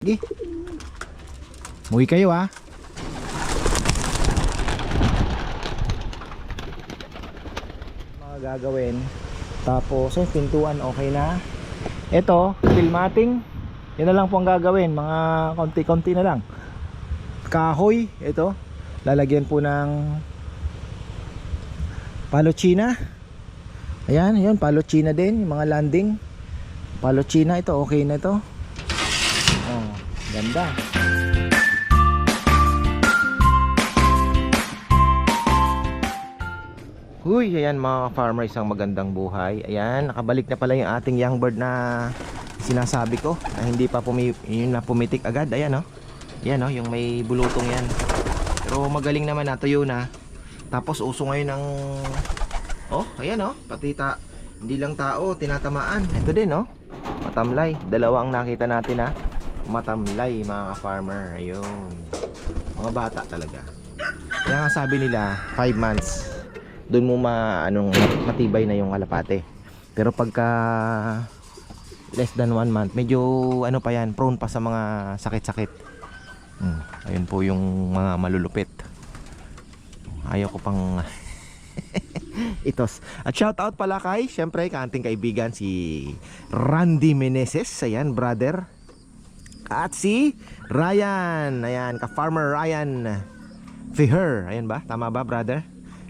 Sige. Muwi kayo ah. Mga gagawin. Tapos, yung pintuan okay na. Ito, filmating. Yan na lang po ang gagawin. Mga konti-konti na lang. Kahoy, ito. Lalagyan po ng palochina. Ayan, ayan, palochina din. Yung mga landing. Palochina, ito, okay na ito. Ganda. Huy, ayan mga farmer isang magandang buhay. Ayan, nakabalik na pala yung ating young bird na sinasabi ko na hindi pa pumi yun na pumitik agad. Ayan oh. Ayan oh, yung may bulutong yan. Pero magaling naman natuyo na. Tapos uso ngayon ng Oh, ayan oh, pati ta hindi lang tao tinatamaan. Ito din oh. Matamlay. Dalawa ang nakita natin ha. Matamlay mga farmer. Ayun. Mga bata talaga. Kaya nga sabi nila 5 months doon mo ma anong matibay na yung kalapate. Pero pagka less than 1 month, medyo ano pa yan, prone pa sa mga sakit-sakit. Hmm, ayun po yung mga malulupit. Ayaw ko pang itos. At shout out pala kay, syempre, kanting kaibigan si Randy Meneses. Ayan, brother. At si Ryan. Ayan, ka-farmer Ryan Fiher. Ayan ba? Tama ba, brother?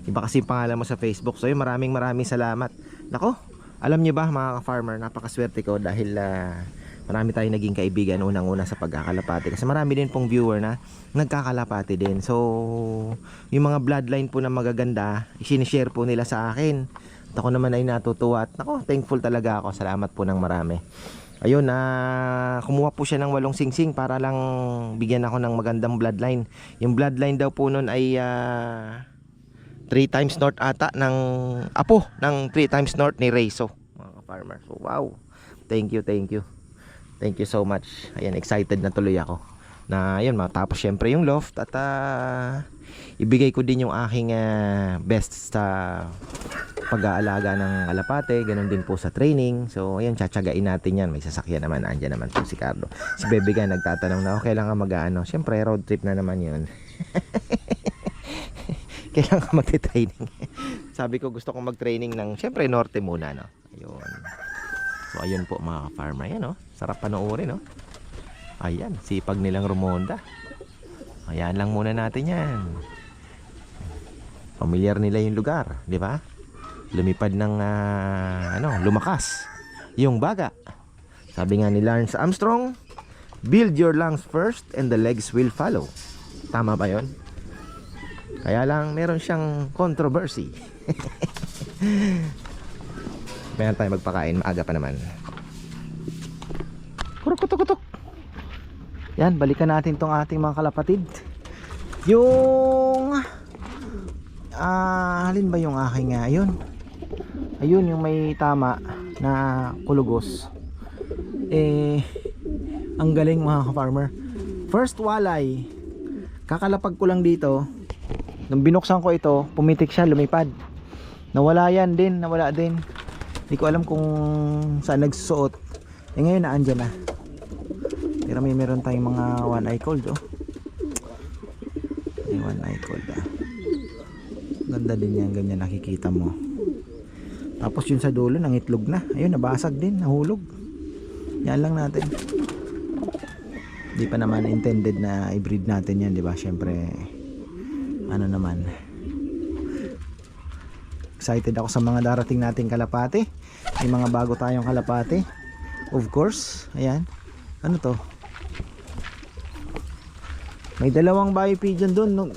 Iba kasi pangalan mo sa Facebook. So, yun, maraming maraming salamat. Nako, alam niyo ba mga ka-farmer, napakaswerte ko dahil ah, marami tayong naging kaibigan unang-una sa pagkakalapati. Kasi marami din pong viewer na nagkakalapati din. So, yung mga bloodline po na magaganda, isinishare po nila sa akin. At ako naman ay natutuwa at nako, thankful talaga ako. Salamat po ng marami. Ayun na kumuha po siya ng walong singsing para lang bigyan ako ng magandang bloodline. Yung bloodline daw po nun ay 3 times north ata ng apo ng 3 times north ni Rayso mga farmer. So wow. Thank you, thank you. Thank you so much. Ayan, excited na tuloy ako. Na ayun, matapos syempre yung loft at ah, ibigay ko din yung aking ah, best sa pag-aalaga ng alapate, ganun din po sa training. So, ayan, tsatsagain natin yan. May sasakyan naman, andyan naman po si Carlo. Si Bebe Guy nagtatanong na, okay lang ka mag-ano. Siyempre, road trip na naman yun. Kailangan magte-training. Sabi ko, gusto kong mag-training ng, siyempre, norte muna, no? Ayun. So, ayun po mga farmer. Ayan, no? Sarap panoorin, no? Ayan, sipag nilang rumonda. Ayan lang muna natin yan. Pamilyar nila yung lugar, di ba? Lumipad ng ah, ano, lumakas yung baga. Sabi nga ni Lance Armstrong, build your lungs first and the legs will follow. Tama ba 'yon? Kaya lang meron siyang controversy. Meron tayo magpakain, maaga pa naman. Kuruk kutuk kutuk. Yan, balikan natin tong ating mga kalapatid. Yung ah, alin ba yung aking nga yun? Ayun yung may tama na kulugos. Eh ang galing mga farmer first walay. Kakalapag ko lang dito. Nung binuksan ko ito pumitik siya lumipad. Nawala yan din nawala din. Hindi ko alam kung saan nagsusuot. Eh ngayon naandyan na. Pero may meron tayong mga one eye cold oh. May one eye cold ah. Ganda din yan ganyan nakikita mo tapos yun sa dulo ng itlog na. Ayun, nabasag din, nahulog. Yan lang natin. Hindi pa naman intended na i-breed natin yan, di ba? Syempre, ano naman. Excited ako sa mga darating nating kalapate. May mga bago tayong kalapate. Of course, ayan. Ano to? May dalawang bayo pigeon doon.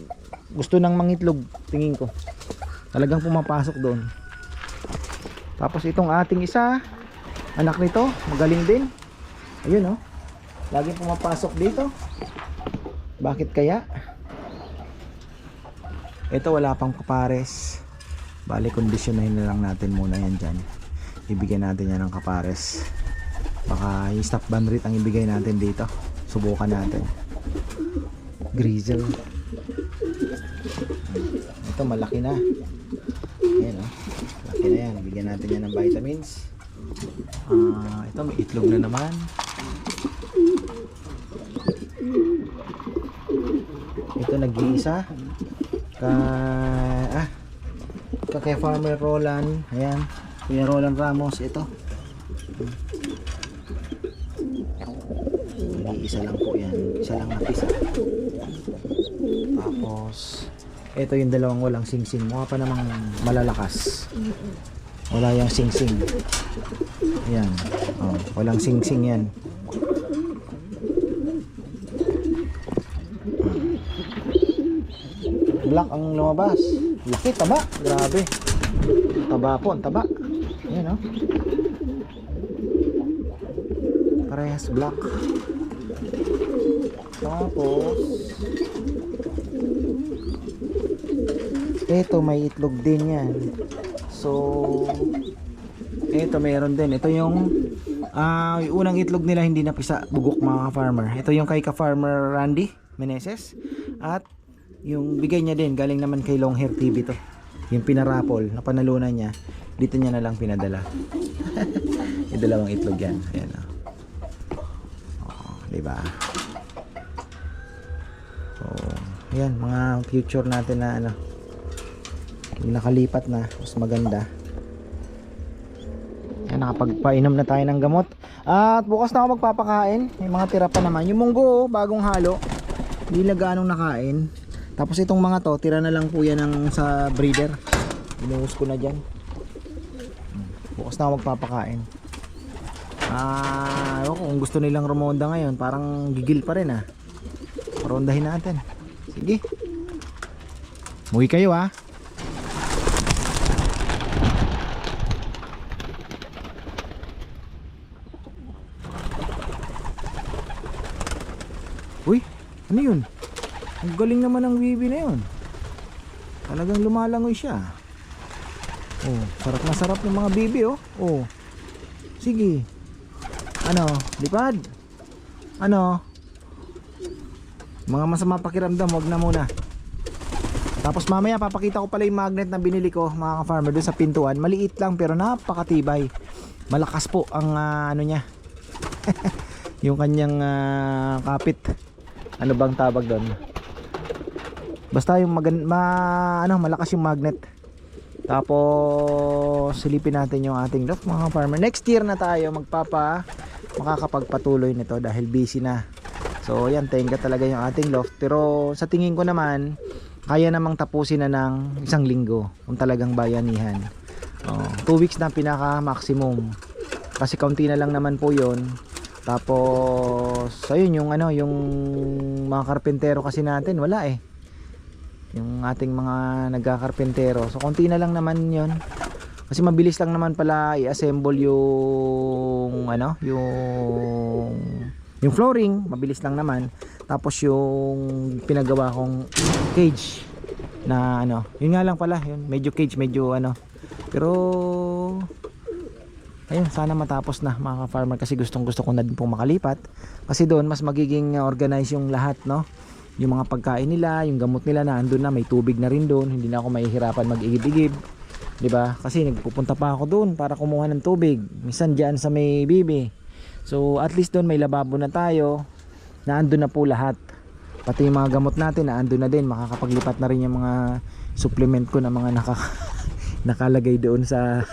Gusto nang mangitlog, tingin ko. Talagang pumapasok doon. Tapos itong ating isa, anak nito, magaling din. Ayun oh. Laging pumapasok dito. Bakit kaya? Ito wala pang kapares. Bali kondisyonahin na lang natin muna yan dyan. Ibigyan natin yan ng kapares. Baka yung stop band rate ang ibigay natin dito. Subukan natin. Grizzle. Ito malaki na. Ayan oh. Okay na yan. Bigyan natin yan ng vitamins. Uh, ito, may itlog na naman. Ito, nag-iisa. Ka... Ah! Ka kay Farmer Roland. Ayan. Kuya Roland Ramos. Ito. Nag-iisa lang po yan. Isa lang na pisa. Tapos ito yung dalawang walang sing-sing. Mukha pa namang malalakas. Wala yung sing-sing. Ayan. Oh, walang sing-sing yan. Black ang lumabas. Laki, taba. Grabe. Taba po, taba. Ayan, oh. Parehas black. Tapos, ito may itlog din yan. So, ito meron din. Ito yung yung unang itlog nila hindi napisa bugok mga farmer. Ito yung kay ka-farmer Randy Meneses. At yung bigay niya din galing naman kay Long Hair TV to. Yung pinarapol na panalunan niya, dito niya na lang pinadala. yung dalawang itlog yan. Ayan oh. Oh, di ba? Ayan mga future natin na ano nakalipat na mas maganda. Yan nakapagpainom na tayo ng gamot. At bukas na ako magpapakain. May mga tira pa naman. Yung munggo oh, bagong halo. Hindi na gaanong nakain. Tapos itong mga to tira na lang po yan ng sa breeder. Inuhos ko na dyan. Bukas na ako magpapakain. Ah kung gusto nilang rumonda ngayon. Parang gigil pa rin ah. Parondahin natin sige Muwi kayo ah Uy, ano yun? Ang galing naman ng bibi na yun. Talagang lumalangoy siya. Oh, sarap na sarap ng mga bibi oh. Oh. Sige. Ano, lipad. Ano? Mga masama pakiramdam, wag na muna. Tapos mamaya papakita ko pala yung magnet na binili ko mga ka-farmer doon sa pintuan. Maliit lang pero napakatibay. Malakas po ang ah, ano niya. yung kanyang ah, kapit. Ano bang tawag doon? Basta yung magan ma ano malakas yung magnet. Tapos silipin natin yung ating loft mga farmer. Next year na tayo magpapa makakapagpatuloy nito dahil busy na. So yan tenga talaga yung ating loft. Pero sa tingin ko naman kaya namang tapusin na ng isang linggo kung talagang bayanihan. Oh, two weeks na pinaka maximum. Kasi kaunti na lang naman po 'yon. Tapos ayun yung ano yung mga karpentero kasi natin wala eh. Yung ating mga nagkakarpentero. So konti na lang naman 'yon. Kasi mabilis lang naman pala i-assemble yung ano, yung yung flooring, mabilis lang naman. Tapos yung pinagawa kong cage na ano, yun nga lang pala, yun, medyo cage, medyo ano. Pero ayun, sana matapos na mga farmer kasi gustong gusto ko na din pong makalipat. Kasi doon mas magiging uh, organize yung lahat, no? Yung mga pagkain nila, yung gamot nila na andun na, may tubig na rin doon, hindi na ako mahihirapan mag-igib-igib. 'Di ba? Kasi nagpupunta pa ako doon para kumuha ng tubig. Minsan diyan sa may bibi. So at least doon may lababo na tayo. Na andun na po lahat. Pati yung mga gamot natin na andun na din. Makakapaglipat na rin yung mga supplement ko na mga naka, nakalagay doon sa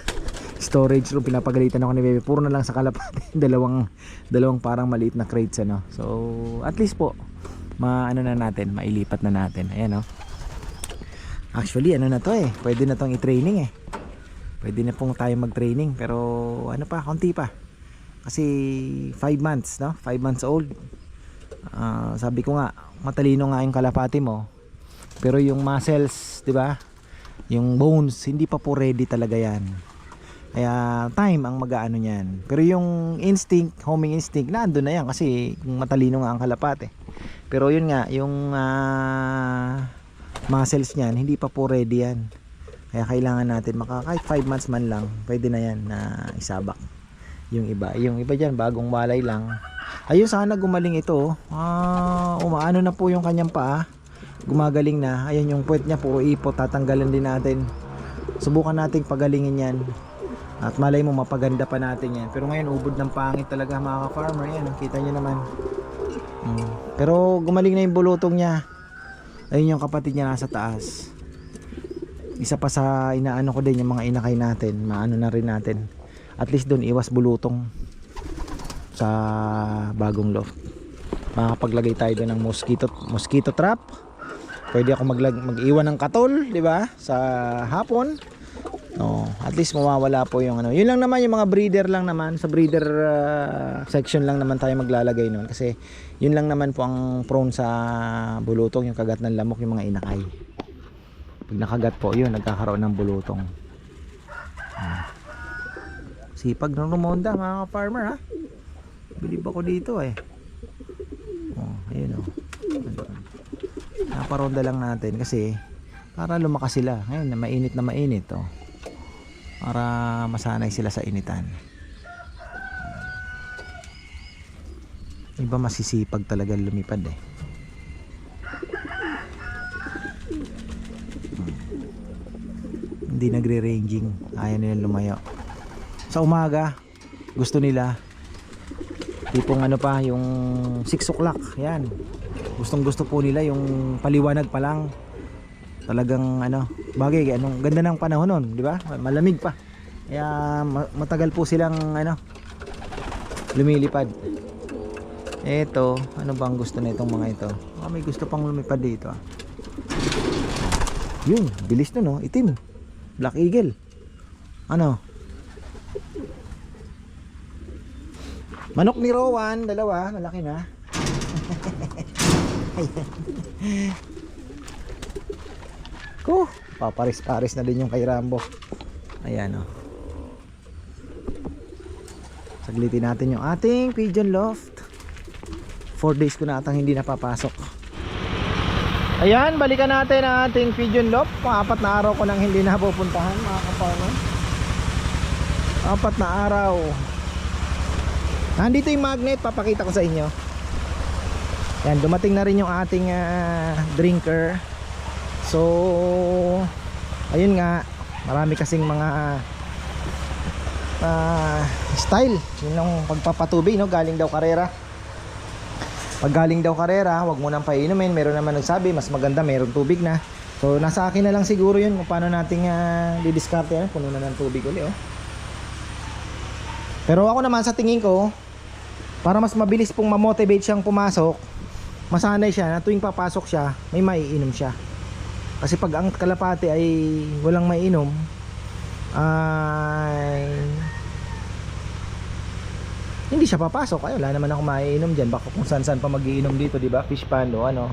storage room. Pinapagalitan ako ni Bebe. Puro na lang sa kalapati. dalawang, dalawang parang maliit na crates. Ano? So at least po maano na natin, mailipat na natin. Ayan oh. Actually, ano na to eh. Pwede na tong i-training eh. Pwede na pong tayo mag-training. Pero ano pa, konti pa. Kasi 5 months, no? 5 months old. Ah, sabi ko nga, matalino nga yung kalapati mo. Pero yung muscles, di ba? Yung bones, hindi pa po ready talaga yan. Kaya time ang mag-aano niyan. Pero yung instinct, homing instinct, na na yan kasi matalino nga ang kalapate. Pero yun nga, yung ah, muscles niyan, hindi pa po ready yan. Kaya kailangan natin maka kahit 5 months man lang, pwede na yan na isabak. Yung iba, yung iba diyan bagong walay lang. Ayun sana gumaling ito. oh. Ah, umaano na po yung kanyang paa. Gumagaling na. Ayun yung puwet niya puro ipot, tatanggalan din natin. Subukan nating pagalingin yan. At malay mo mapaganda pa natin yan. Pero ngayon ubod ng pangit talaga mga farmer yan. Kita niyo naman. Mm. Pero gumaling na yung bulutong niya. Ayun yung kapatid niya nasa taas. Isa pa sa inaano ko din yung mga inakay natin. Maano na rin natin. At least doon iwas bulutong sa bagong loft. Makakapaglagay tayo doon ng mosquito, mosquito trap. Pwede ako mag-iwan ng katol, di ba? Sa hapon. No, at least mawawala po yung ano. Yun lang naman yung mga breeder lang naman sa breeder ah, section lang naman tayo maglalagay noon kasi yun lang naman po ang prone sa bulutong yung kagat ng lamok yung mga inakay. Pag nakagat po yun nagkakaroon ng bulutong. Sipag ng rumonda mga farmer ha. Bilib ako dito eh. Oh, ayun oh. Naparonda lang natin kasi para lumakas sila. Ngayon mainit na mainit oh para masanay sila sa initan. Iba masisipag talaga lumipad eh. Hmm. Hindi nagre-ranging. Ayaw nila lumayo. Sa umaga, gusto nila. Tipong ano pa, yung 6 o'clock. Yan. Gustong gusto po nila yung paliwanag pa lang talagang ano bagay anong ganda ng panahon nun di ba malamig pa kaya ma- matagal po silang ano lumilipad eto ano bang gusto na itong mga ito ah, may gusto pang lumipad dito ah. yun bilis na no itim black eagle ano manok ni Rowan dalawa malaki na Ko, paparis-paris na din yung kay Rambo. Ayan oh. Saglitin natin yung ating pigeon loft. 4 days ko na atang hindi napapasok. Ayan, balikan natin ang ating pigeon loft. Apat na araw ko nang hindi napupuntahan mga kaparmer. Apat na araw. Nandito yung magnet, papakita ko sa inyo. Yan, dumating na rin yung ating ah, drinker. So, ayun nga, marami kasing mga ah, style. Ang pagpapatubig, no? Galing daw karera. Pag galing daw karera, wag mo nang painumin. Meron naman nagsabi, mas maganda, meron tubig na. So, nasa akin na lang siguro yun kung paano nating uh, didiskarte yan. Puno na ng tubig uli, oh. Pero ako naman sa tingin ko, para mas mabilis pong ma-motivate siyang pumasok, masanay siya na tuwing papasok siya, may maiinom siya. Kasi pag ang kalapate ay walang mainom, ay hindi siya papasok. Ay, wala naman ako maiinom diyan. Baka kung saan-saan pa magiinom dito, 'di ba? Fish pond o ano,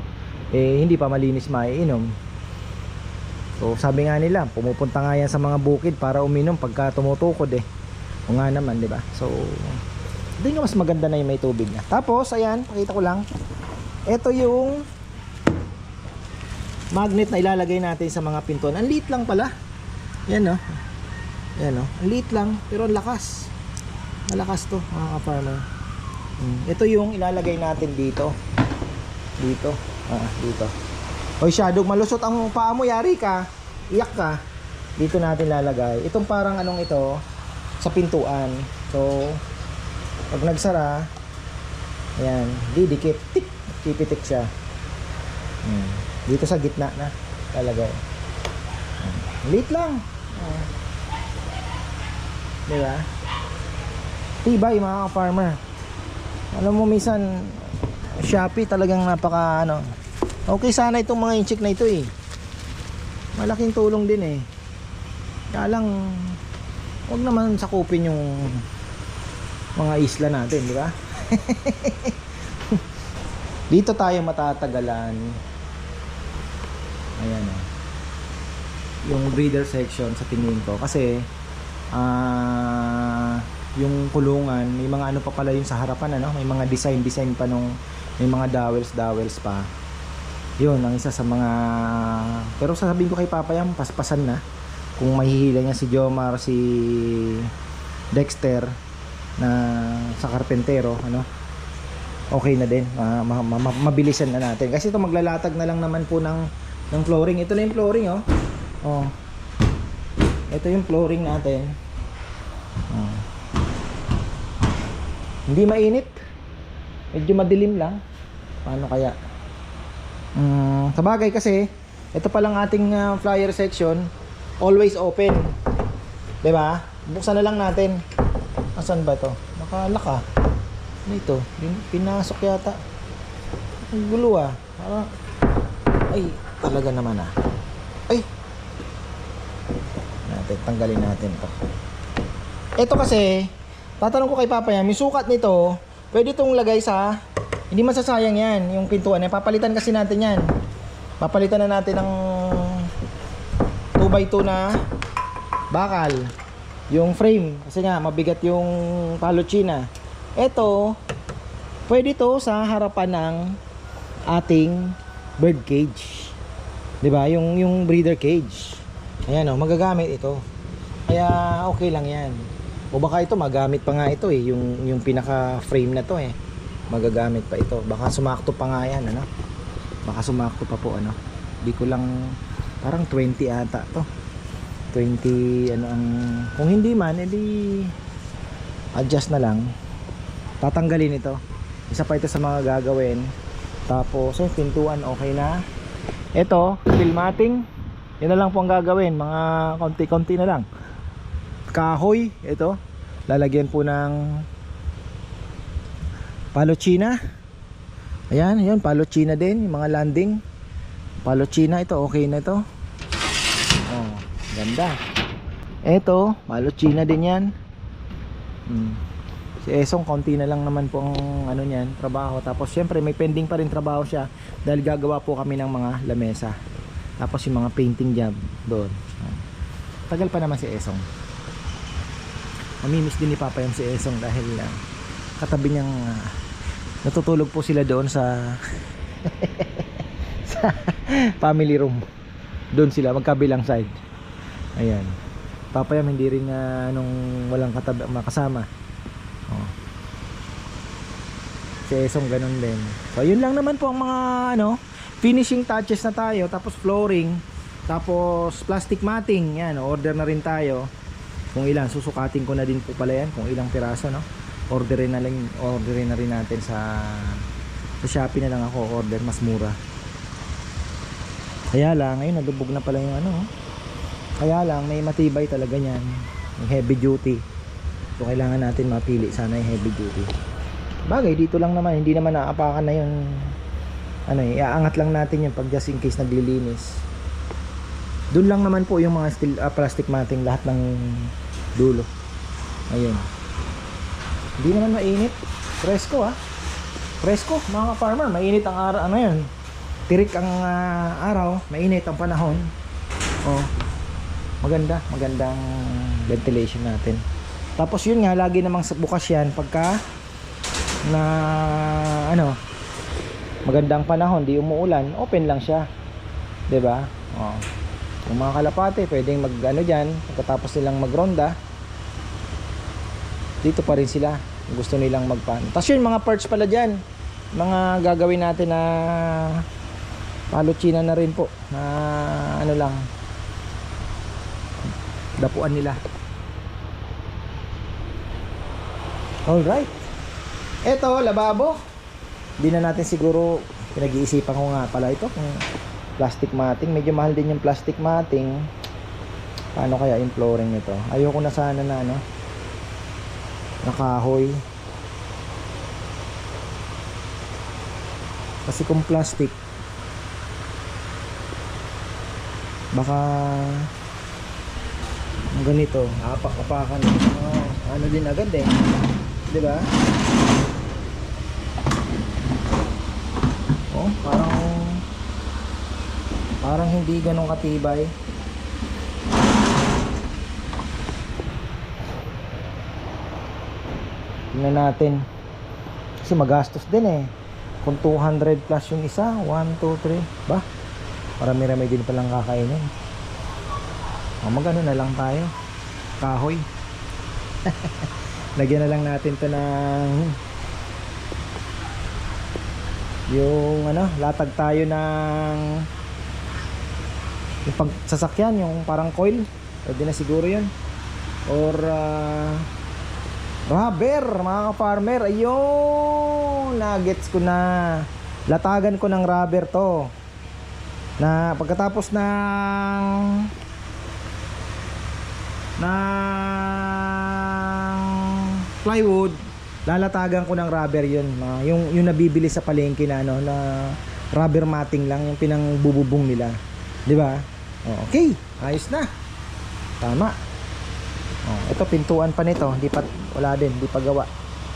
eh hindi pa malinis maiinom. So, sabi nga nila, pumupunta nga yan sa mga bukid para uminom pagka tumutukod eh. O nga naman, 'di ba? So, hindi nga mas maganda na yung may tubig na. Tapos, ayan, pakita ko lang. Ito yung magnet na ilalagay natin sa mga pintuan. Ang liit lang pala. Yan no. Yan no. Ang liit lang pero ang lakas. Malakas to mga ka-farmer. Hmm. Ito yung ilalagay natin dito. Dito. Ah, dito. Hoy Shadow, malusot ang paa mo, yari ka. Iyak ka. Dito natin lalagay. Itong parang anong ito sa pintuan. So, pag nagsara, ayan, didikit. Tik, pipitik siya. Hmm. Dito sa gitna na lalagay. Hmm. Liit lang. Oh. Di ba? Tibay mga farmer. Alam mo minsan Shopee talagang napaka ano. Okay sana itong mga inchik na ito eh. Malaking tulong din eh. Kaya lang wag naman sakupin yung mga isla natin, di ba? Dito tayo matatagalan. Ayan oh. Yung breeder section sa tingin ko kasi ah yung kulungan, may mga ano pa pala yung sa harapan ano, may mga design design pa nung may mga dowels dowels pa. Yun ang isa sa mga pero sasabihin ko kay Papa yan, paspasan na. Kung mahihila niya si Jomar, si Dexter na sa karpentero, ano, okay na din. Ma- ma- ma- ma- mabilisan na natin. Kasi ito maglalatag na lang naman po ng ng flooring. Ito na yung flooring, oh. Oh. Ito yung flooring natin. Oh. Hindi mainit. Medyo madilim lang. Paano kaya? Mm, sa bagay kasi, ito pa lang ating ah, flyer section, always open. 'Di ba? Buksan na lang natin. Asan ba 'to? Nakalaka. Ano ito? Pin- Pinasok yata. Ang gulo ah. Parang ay, talaga naman ah. Ay. Natin tanggalin natin 'to. Ito kasi, tatanong ko kay Papa yan, may sukat nito, pwede itong lagay sa, hindi masasayang yan, yung pintuan. Papalitan kasi natin yan. Papalitan na natin ng 2x2 na bakal. Yung frame, kasi nga, mabigat yung paluchina. Ito, pwede to sa harapan ng ating bird cage. 'Di ba? Yung yung breeder cage. Ayan oh, magagamit ito. Kaya okay lang 'yan. O baka ito magamit pa nga ito eh, yung yung pinaka frame na to eh. Magagamit pa ito. Baka sumakto pa nga 'yan, ano? Baka sumakto pa po ano. Di ko lang parang 20 ata to. 20 ano ang kung hindi man edi adjust na lang. Tatanggalin ito. Isa pa ito sa mga gagawin. Tapos yung pintuan okay na. Ito, steel matting. Yan na lang po ang gagawin, mga konti-konti na lang kahoy ito lalagyan po ng palochina ayan yun palochina din yung mga landing palochina ito okay na ito. Oh ganda. Ito palochina din yan. Hmm. si Esong konti na lang naman po ang ano niyan trabaho. Tapos syempre may pending pa rin trabaho siya dahil gagawa po kami ng mga lamesa. Tapos yung mga painting job doon. Tagal pa naman si Esong. Mamimiss din ni Papa yung si Esong dahil uh, katabi niyang ah, natutulog po sila doon sa family room. Doon sila magkabilang side. Ayan. Papa Yam hindi rin uh, nung walang katabi makasama. Oh. si Esong ganun din. So yun lang naman po ang mga ano finishing touches na tayo. Tapos flooring. Tapos plastic matting. Yan order na rin tayo. Kung ilan susukatin ko na din po pala yan kung ilang piraso no? Orderin na lang orderin na rin natin sa sa Shopee na lang ako order mas mura kaya lang ngayon nadubog na pala yung ano oh. kaya lang may matibay talaga yan yung heavy duty. So kailangan natin mapili sana yung heavy duty. Bagay dito lang naman hindi naman naapakan na yung ano eh, iaangat lang natin yung pag just in case naglilinis. Doon lang naman po yung mga steel ah, plastic matting lahat ng dulo. Ayun. Hindi naman mainit. Presko ah. Presko mga farmer mainit ang araw ano yun tirik ang ah, araw mainit ang panahon. Oh maganda magandang ventilation natin. Tapos yun nga lagi namang bukas yan pagka na ano magandang panahon di umuulan open lang siya. 'di ba? Oh. Kung mga kalapate pwedeng mag ano dyan pagkatapos nilang magronda dito pa rin sila. Gusto nilang magpan tapos yun mga parts pala dyan mga gagawin natin na paluchina na rin po na ano lang dapuan nila. Alright eto lababo. Hindi na natin siguro pinag-iisipan ko nga pala ito kung plastic matting. Medyo mahal din yung plastic matting. Paano kaya yung flooring nito? Ayoko na sana na ano nakahoy. Kasi kung plastic baka ganito apak-apakan oh, ano din agad eh. Di ba? Oh parang parang hindi ganun katibay. Tingnan natin. Kasi magastos din eh. Kung 200 plus yung isa 1, 2, 3 ba marami-rami din palang kakainin. O magano na lang tayo. Kahoy. Lagyan na lang natin to ng yung ano latag tayo ng yung pagsasakyan yung parang coil. Pwede na siguro yun. Or ah, rubber mga ka-farmer. Ayun! Nuggets ko na. Latagan ko ng rubber to na pagkatapos ng ng plywood lalatagan ko ng rubber yun yung, yung nabibili sa palengke na ano na rubber matting lang yung pinangbububong nila. Di ba? Oh, okay. Ayos na. Tama. Oh, ito pintuan pa nito. Hindi pa wala din. Hindi pa gawa.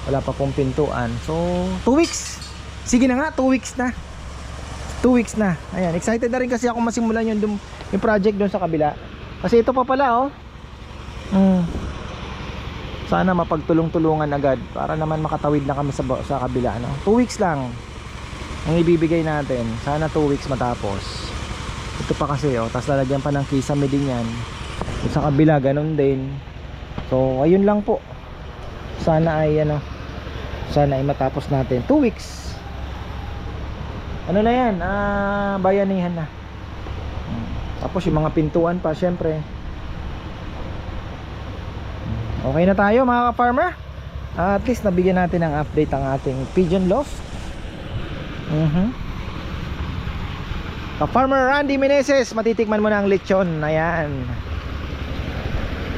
Wala pa pong pintuan. So 2 weeks. Sige na nga 2 weeks na 2 weeks na. Ayan excited na rin kasi ako masimulan yung, yung project doon sa kabila. Kasi ito pa pala oh. Mm. sana mapagtulong-tulungan agad para naman makatawid na kami sa, sa kabila no? 2 weeks lang ang ibibigay natin. Sana 2 weeks matapos. Ito pa kasi oh. Tapos lalagyan pa ng kisame din yan sa kabila ganun din. So ayun lang po. Sana ay ano sana ay matapos natin. 2 weeks ano na yan ah, bayanihan na Hmm. tapos yung mga pintuan pa syempre okay na tayo mga ka-farmer Ah, at least nabigyan natin ng update ang ating pigeon loft mhm ka-farmer Randy Meneses matitikman mo na ang lechon ayan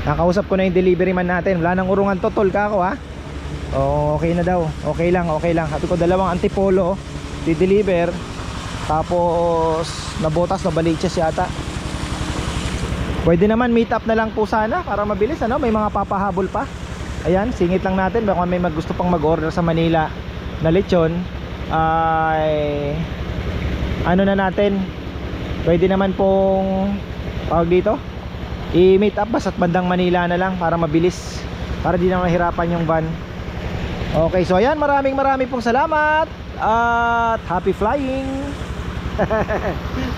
Nakausap ko na yung delivery man natin. Wala nang urungan to, tol ka ako ha. Oh, okay na daw. Okay lang, okay lang. Sabi ko dalawang antipolo di-deliver. Tapos nabotas na baliches yata. Pwede naman meet up na lang po sana para mabilis ano, may mga papahabol pa. Ayan, singit lang natin baka may mag gusto pang mag-order sa Manila na lechon ay ano na natin. Pwede naman pong tawag dito i-meet up basta bandang Manila na lang para mabilis para di na mahirapan yung van okay so ayan maraming maraming pong salamat at happy flying